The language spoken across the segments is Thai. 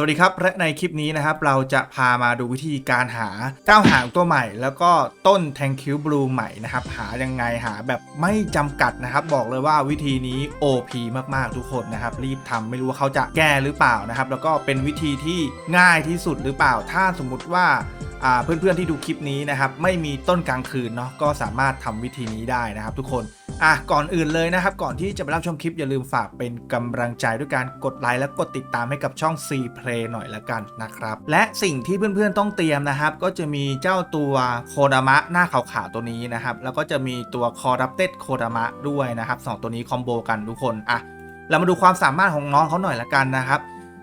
สวัสดีครับ และในคลิปนี้นะครับ เราจะพามาดูวิธีการหาก้าวหางตัวใหม่ แล้วก็ต้นแทงคิวบลูใหม่นะครับ หายังไงหาแบบไม่จำกัดนะครับ บอกเลยว่าวิธีนี้ OP มากๆทุกคนนะครับ รีบทำไม่รู้ว่าเขาจะแก้หรือเปล่านะครับ แล้วก็เป็นวิธีที่ง่ายที่สุดหรือเปล่า ถ้าสมมุติว่าอ่าเพื่อนๆที่ดูคลิปนี้นะครับ ไม่มีต้นกลางคืนเนาะก็สามารถทำวิธีนี้ได้นะครับ ทุกคน อะก่อนอื่นเลยนะครับ ก่อนที่จะไปรับชมคลิปอย่าลืมฝากเป็นกำลังใจด้วยการกดไลค์และกดติดตามให้กับช่อง C Play หน่อยละกันนะครับ และสิ่งที่เพื่อนๆต้องเตรียมนะครับ ก็จะมีเจ้าตัวโคดามะหน้าขาวๆตัวนี้นะครับ แล้วก็จะมีตัวคอรับเต็ดโคดามะด้วยนะครับสองตัวนี้คอมโบกันทุกคนอะเรามาดูความสามารถของน้องเขาหน่อยละกันนะครับ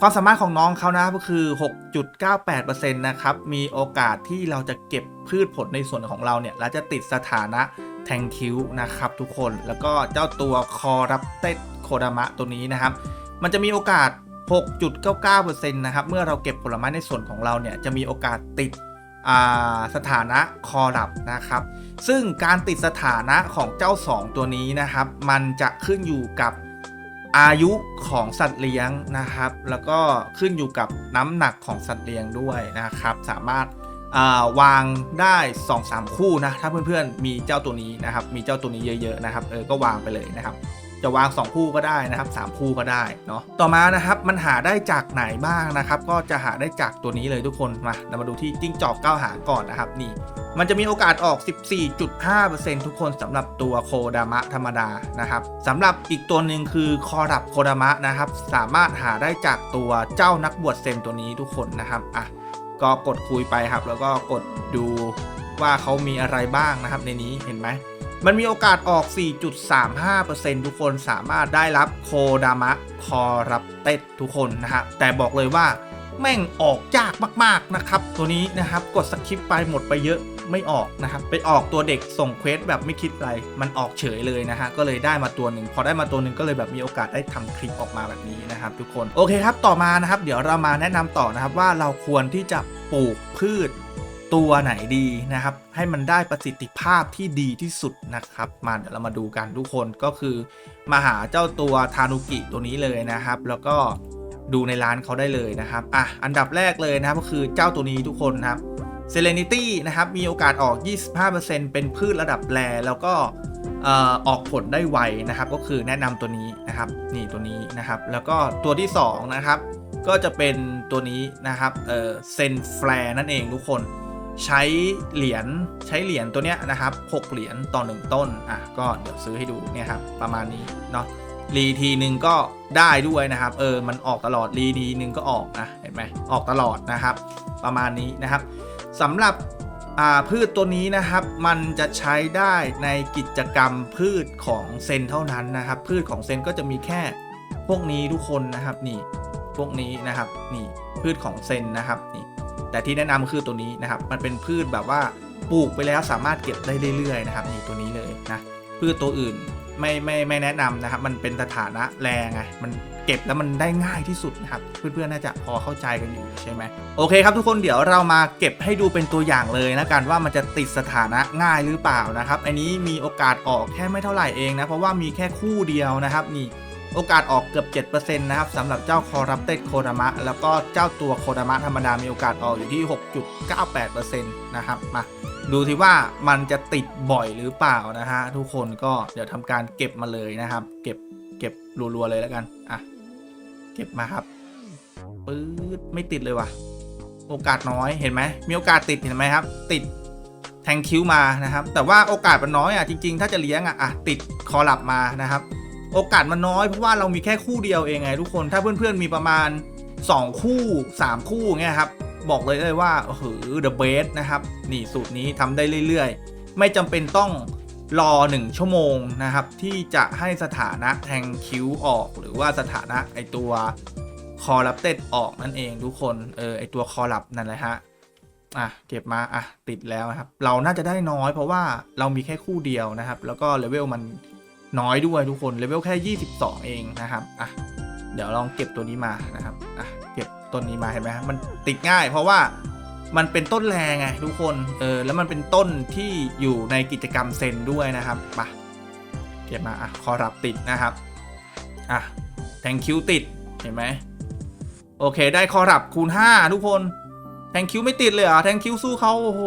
ความสามารถของน้องเขานะครับก็คือ 6.98%นะครับ มีโอกาสที่เราจะเก็บพืชผลในส่วนของเราเนี่ย แล้วจะติดสถานะ แทงคิวนะครับทุกคนแล้วก็เจ้าตัวคอรับเต็ดโคดามะตัวนี้นะครับ มันจะมีโอกาส 6.99%นะครับ เมื่อเราเก็บผลไม้ในส่วนของเราเนี่ย จะมีโอกาสติดอ่าสถานะคอรับนะครับ ซึ่งการติดสถานะของเจ้า 2 ตัวนี้นะครับ มันจะขึ้นอยู่กับอายุของสัตว์เลี้ยงนะครับ แล้วก็ขึ้นอยู่กับน้ำหนักของสัตว์เลี้ยงด้วยนะครับ สามารถ วางได้ 2-3 คู่นะถ้าเพื่อนๆมีเจ้าตัวนี้นะครับมีเจ้าตัวนี้เยอะๆนะครับเออก็วางไปเลยนะครับจะวาง 2 คู่ก็ได้นะครับ 3 คู่ก็ได้เนาะต่อมานะครับมันหาได้จากไหนบ้างนะครับ ก็จะหาได้จากตัวนี้เลยทุกคนมาเรามาดูที่จิ้งจอกเก้าหางก่อนนะครับนี่ มันจะมีโอกาสออก 14.5%ทุกคนสำหรับตัวโคดามะธรรมดานะครับสำหรับอีกตัวหนึ่งคือคอรับโคดามะนะครับ สามารถหาได้จากตัวเจ้านักบวชเซนตัวนี้ทุกคนนะครับอะ ก็กดคุยไปครับ แล้วก็กดดูว่าเขามีอะไรบ้างนะครับในนี้เห็นไหมมันมีโอกาสออก 4.35%ทุกคนสามารถได้รับโคดามะคอรับเต็ดทุกคนนะฮะแต่บอกเลยว่า แม่งออกยากมากๆนะครับ ตัวนี้นะครับกดสคริปไปหมดไปเยอะไม่ออกนะครับไปออกตัวเด็กส่งเควสแบบไม่คิดอะไร มันออกเฉยเลยนะฮะก็เลยได้มาตัวหนึ่งพอได้มาตัวหนึ่งก็เลยแบบมีโอกาสได้ทำคลิปออกมาแบบนี้นะครับ ทุกคนโอเคครับต่อมานะครับ เดี๋ยวเรามาแนะนำต่อนะครับว่าเราควรที่จะปลูกพืชตัวไหนดีนะครับ ให้มันได้ประสิทธิภาพที่ดีที่สุดนะครับ มาเดี๋ยวเรามาดูกันทุกคนก็คือ มาหาเจ้าตัวทานุกิตัวนี้เลยนะครับ แล้วก็ ดูในร้านเขาได้เลยนะครับอะอันดับแรกเลยนะครับก็คือเจ้าตัวนี้ทุกคนนะครับ Serenity นะครับมีโอกาสออก 25%เป็นพืชระดับแรแล้วก็ออกผลได้ไวนะครับก็คือแนะนำตัวนี้นะครับนี่ตัวนี้นะครับแล้วก็ตัวที่สองนะครับก็จะเป็นตัวนี้นะครับเออเซนแฟร์นั่นเองทุกคนใช้เหรียญใช้เหรียญตัวเนี้ยนะครับ6เหรียญต่อ 1 ต้นอะก็เดี๋ยวซื้อให้ดูเนี่ยครับประมาณนี้เนาะ รีทีหนึ่งก็ได้ด้วยนะครับ เออ มันออกตลอดรีทีหนึ่งก็ออกนะ เห็นไหมออกตลอดนะครับ ประมาณนี้นะครับสำหรับพืชตัวนี้นะครับมันจะใช้ได้ในกิจกรรมพืชของเซนเท่านั้นนะครับ พืชของเซนก็จะมีแค่พวกนี้ทุกคนนะครับนี่พวกนี้นะครับนี่พืชของเซนนะครับนี่แต่ที่แนะนำคือตัวนี้นะครับ มันเป็นพืชแบบว่าปลูกไปแล้วสามารถเก็บได้เรื่อยๆนะครับนี่ตัวนี้เลยนะพืชตัวอื่น ไม่ไม่ไม่แนะนำนะครับ มันเป็นสถานะแรงไงมันเก็บแล้วมันได้ง่ายที่สุดนะครับ เพื่อนๆน่าจะพอเข้าใจกันอยู่ใช่ไหมโอเคครับทุกคนเดี๋ยวเรามาเก็บให้ดูเป็นตัวอย่างเลยนะกันว่ามันจะติดสถานะง่ายหรือเปล่านะครับ อันนี้มีโอกาสออกแค่ไม่เท่าไหร่เองนะเพราะว่ามีแค่คู่เดียวนะครับนี่ โอกาสออกเกือบ 7%นะครับสำหรับเจ้าคอรับเต็ดโคดามะแล้วก็เจ้าตัวโคดามะธรรมดามีโอกาสออกอยู่ที่ 6.98%นะครับมาดูที่ว่ามันจะติดบ่อยหรือเปล่านะฮะทุกคนก็เดี๋ยวทำการเก็บมาเลยนะครับ เก็บเก็บรัวๆเลยแล้วกันอะเก็บมาครับปื๊ดไม่ติดเลยว่ะ โอกาสน้อยเห็นไหมมีโอกาสติดเห็นไหมครับ ติดแทงคิวมานะครับ แต่ว่าโอกาสมันน้อยอะจริง ๆ ถ้าจะเลี้ยงอะอะติดคอหลับมานะครับ โอกาสมันน้อยเพราะว่าเรามีแค่คู่เดียวเองไงทุกคนถ้าเพื่อนๆมีประมาณ 2 คู่ 3 คู่เงี้ยครับบอกเลยเลยว่าโอ้โห the best นะครับ นี่สูตรนี้ทำได้เรื่อยๆ ไม่จำเป็นต้องรอ 1 ชั่วโมงนะครับ ที่จะให้สถานะแทงคิ้วออก หรือว่าสถานะไอตัวคอรับเต็ดออกนั่นเองทุกคนเออไอตัวคอรับนั่นแหละฮะอะเก็บมาอะติดแล้วครับ เราน่าจะได้น้อยเพราะว่าเรามีแค่คู่เดียวนะครับ แล้วก็เลเวลมัน น้อยด้วยทุกคนเลเวลแค่ 22 เองนะครับอะเดี๋ยวลองเก็บตัวนี้มานะครับอะเก็บต้นนี้มาเห็นไหมมันติดง่าย เพราะว่ามันเป็นต้นแรงไงทุกคนเออแล้วมันเป็นต้นที่อยู่ในกิจกรรมเซนด้วยนะครับมาเก็บมาอะคอรับติดนะครับอะแทงคิวติดเห็นไหมโอเค ได้คอรับคูณ 5 ทุกคนแทงคิวไม่ติดเลยเหรอแทงคิวสู้เขาโอ้โห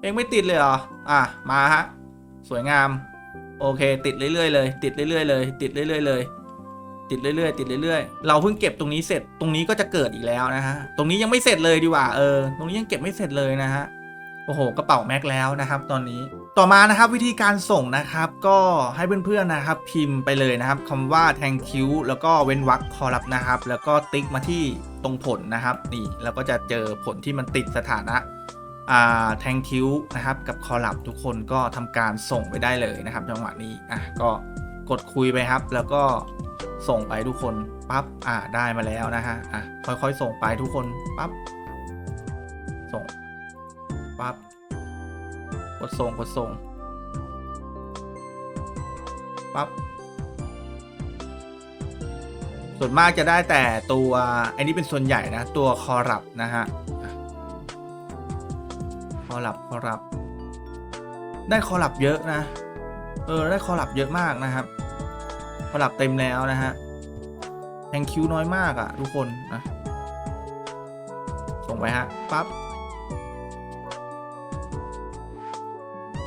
เองไม่ติดเลยเหรออะมาฮะสวยงาม โอเค ติดเรื่อยๆเลย ติดเรื่อยๆเลย ติดเรื่อยๆเลย ติดเรื่อยๆติดเรื่อยๆ เราเพิ่งเก็บตรงนี้เสร็จ ตรงนี้ก็จะเกิดอีกแล้วนะฮะ ตรงนี้ยังไม่เสร็จเลยดีกว่า เออ ตรงนี้ยังเก็บไม่เสร็จเลยนะฮะ โอ้โห กระเป๋าแม็กแล้วนะครับ ตอนนี้ ต่อมานะครับวิธีการส่งนะครับ ก็ให้เพื่อนๆนะครับพิมพ์ไปเลยนะครับคำว่าแทงคิวแล้วก็เว้นวรรคคอรับนะครับ แล้วก็ติ๊กมาที่ตรงผลนะครับ นี่ เราก็จะเจอผลที่มันติดสถานะ แทงคิวนะครับกับคอลับทุกคนก็ทำการส่งไปได้เลยนะครับจังหวะนี้อะก็กดคุยไปครับ แล้วก็ส่งไปทุกคนปั๊บอ่าได้มาแล้วนะฮะอะค่อยๆ ส่งไปทุกคนปั๊บส่งปั๊บกดส่งกดส่งปั๊บส่วนมากจะได้แต่ตัวอันนี้เป็นส่วนใหญ่นะตัวคอรับนะฮะ คอลับคอลับ ได้คอลับเยอะนะ เออ ได้คอลับเยอะมากนะครับ คอลับเต็มแล้วนะฮะแทงคิวน้อยมากอะ่ะ ทุกคนนะส่งไปฮะปั๊บ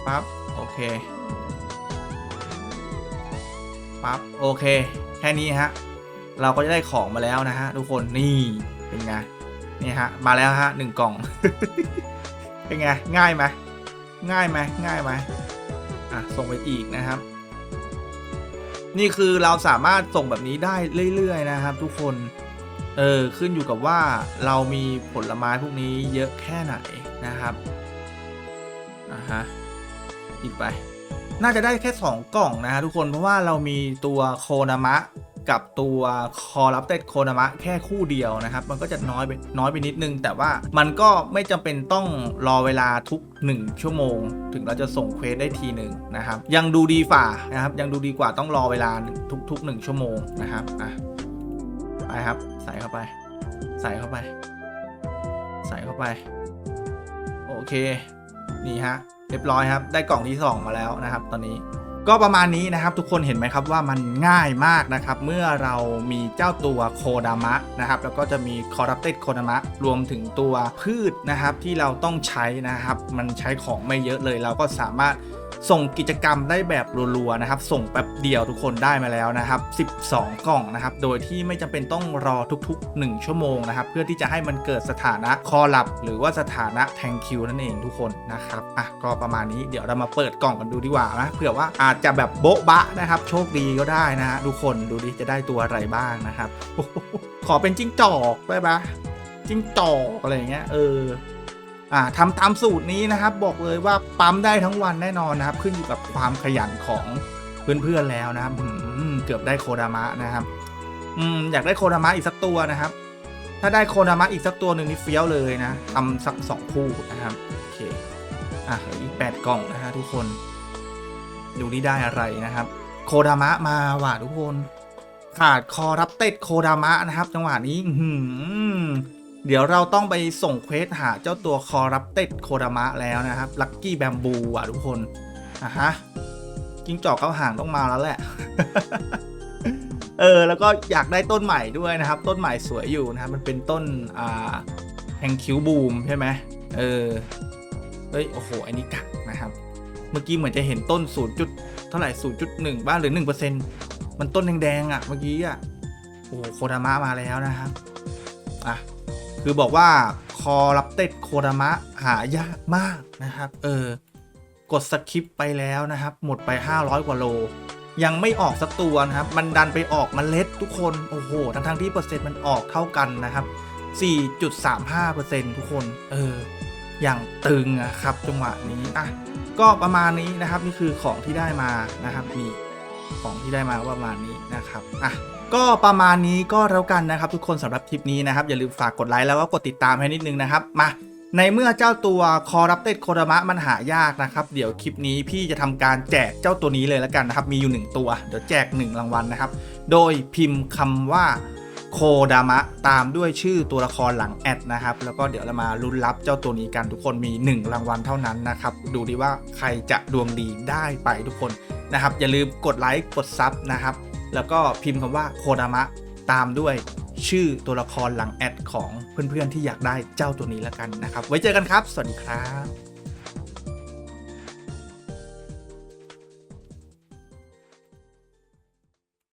ปั๊บโอเคปั๊บโอเค แค่นี้ฮะ เราก็จะได้ของมาแล้วนะฮะ ทุกคนนี่เป็นไงนี่ฮะ มาแล้วฮะหนึ่งกล่อง เป็นไง ง่ายไหมง่ายไหมง่ายไหมอะ ส่งไปอีกนะครับ นี่คือเราสามารถส่งแบบนี้ได้เรื่อยๆนะครับ ทุกคน เออ ขึ้นอยู่กับว่าเรามีผลไม้พวกนี้เยอะแค่ไหนนะครับ อะฮะ อีกไป น่าจะได้แค่ 2 กล่องนะฮะทุกคน เพราะว่าเรามีตัวโคนามะ กับตัวคอรับเต็ดโคนามะแค่คู่เดียวนะครับ มันก็จะน้อยไปน้อยไปนิดนึง แต่ว่ามันก็ไม่จำเป็นต้องรอเวลาทุก 1 ชั่วโมง ถึงเราจะส่งเควสได้ทีหนึ่งนะครับ ยังดูดีฝ่านะครับ ยังดูดีกว่าต้องรอเวลาทุกๆ 1 ชั่วโมงนะครับอะไปครับ ใส่เข้าไป ใส่เข้าไป ใส่เข้าไป โอเค นี่ฮะ เรียบร้อยครับ ได้กล่องที่ 2 มาแล้วนะครับ ตอนนี้ ก็ประมาณนี้นะครับทุกคนเห็นไหมครับว่ามันง่ายมากนะครับ เมื่อเรามีเจ้าตัวโคดามะนะครับ แล้วก็จะมีคอร์ัปเต็ดโคดามะรวมถึงตัวพืชนะครับที่เราต้องใช้นะครับ มันใช้ของไม่เยอะเลยเราก็สามารถ ส่งกิจกรรมได้แบบรัวๆนะครับ ส่งแป๊บเดียวทุกคนได้มาแล้วนะครับ 12 กล่องนะครับ โดยที่ไม่จำเป็นต้องรอทุกๆ 1 ชั่วโมงนะครับ เพื่อที่จะให้มันเกิดสถานะคอลับ หรือว่าสถานะแทงคิวนั่นเองทุกคนนะครับอะก็ประมาณนี้เดี๋ยวเรามาเปิดกล่องกันดูดีกว่านะเผื่อว่าอาจจะแบบโบ๊ะบะนะครับ โชคดีก็ได้นะฮะทุกคนดูดิจะได้ตัวอะไรบ้างนะครับขอเป็นจิ้งจอกได้ปะจิ้งจอกอะไรอย่างเงี้ยเออ ทำตามสูตรนี้นะครับ บอกเลยว่าปั๊มได้ทั้งวันแน่นอนนะครับ ขึ้นอยู่กับความขยันของเพื่อนๆแล้วนะครับเกือบได้โคดามะนะครับอืมอยากได้โคดามะอีกสักตัวนะครับ ถ้าได้โคดามะอีกสักตัวหนึ่งนี่เฟี้ยวเลยนะทำสักสองคู่นะครับโอเคอะอีกแปดกล่องนะฮะทุกคน ดูนี่ได้อะไรนะครับ โคดามะมาว่ะทุกคน ขาดคอรับเต็ดโคดามะนะครับ จังหวะนี้ อื เดี๋ยวเราต้องไปส่งเควสหาเจ้าตัวคอรับเต็ดโคดามะแล้วนะครับลัคกี้แบมบูอะทุกคนอะฮะกิ้งจอกเข้าห่างต้องมาแล้วแหละ เออแล้วก็อยากได้ต้นใหม่ด้วยนะครับ ต้นใหม่สวยอยู่นะครับมันเป็นต้นอ่าแฮงคิวบูมใช่ไหมเออเฮ้ยโอ้โหอันนี้กักนะครับ เมื่อกี้เหมือนจะเห็นต้น 0. จุดเท่าไหร่0.1บ้างหรือ1%มันต้นแดงๆอะเมื่อกี้อะโอ้โหโคดามะมาแล้วนะครับอะ คือบอกว่าคอรับเต็ดโคดามะหายากมากนะครับ เออ กดสคิปไปแล้วนะครับ หมดไป 500 กว่าโล ยังไม่ออกสักตัวนะครับ มันดันไปออกมเมล็ดทุกคน โอ้โห ทั้งทั้งที่เปอร์เซ็นต์มันออกเท่ากันนะครับ 4.35%ทุกคน เออ อย่างตึงอะครับ จังหวะนี้อะก็ประมาณนี้นะครับ นี่คือของที่ได้มานะครับนี่ของที่ได้มาประมาณนี้นะครับอะ ก็ประมาณนี้ก็แล้วกันนะครับ ทุกคนสำหรับคลิปนี้นะครับ อย่าลืมฝากกดไลค์แล้วก็กดติดตามให้นิดนึงนะครับ มา ในเมื่อเจ้าตัวคอรับเต็ดโคดามะมันหายากนะครับ เดี๋ยวคลิปนี้พี่จะทำการแจกเจ้าตัวนี้เลยแล้วกันนะครับ มีอยู่ 1 ตัว เดี๋ยวแจก 1 รางวัลนะครับ โดยพิมพ์คำว่าโคดามะตามด้วยชื่อตัวละครหลังแอดนะครับ แล้วก็เดี๋ยวเรามาลุ้นรับเจ้าตัวนี้กันทุกคนมี 1 รางวัลเท่านั้นนะครับ ดูดีว่าใครจะดวงดีได้ไปทุกคนนะครับ อย่าลืมกดไลค์กดซับนะครับ แล้วก็พิมพ์คำว่าโคดามะตามด้วยชื่อตัวละครหลังแอดของเพื่อนๆที่อยากได้เจ้าตัวนี้แล้วกันนะครับ ไว้เจอกันครับ สวัสดีครับ